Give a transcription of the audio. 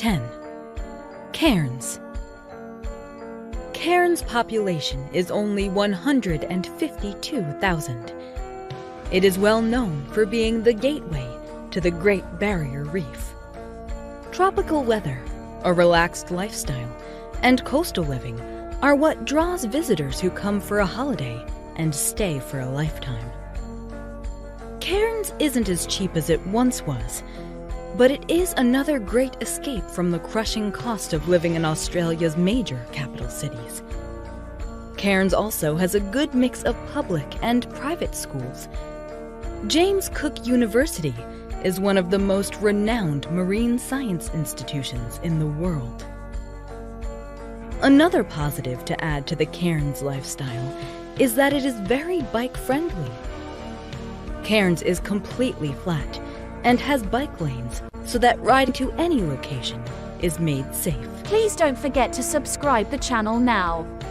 10. Cairns. Cairns' population is only 152,000. It is well known for being the gateway to the Great Barrier Reef. Tropical weather, a relaxed lifestyle, and coastal living are what draws visitors who come for a holiday and stay for a lifetime. Cairns isn't as cheap as it once was, but it is another great escape from the crushing cost of living in Australia's major capital cities. Cairns also has a good mix of public and private schools. James Cook University is one of the most renowned marine science institutions in the world. Another positive to add to the Cairns lifestyle is that it is very bike friendly. Cairns is completely flat and has bike lanes so that riding to any location is made safe. Please don't forget to subscribe the channel now.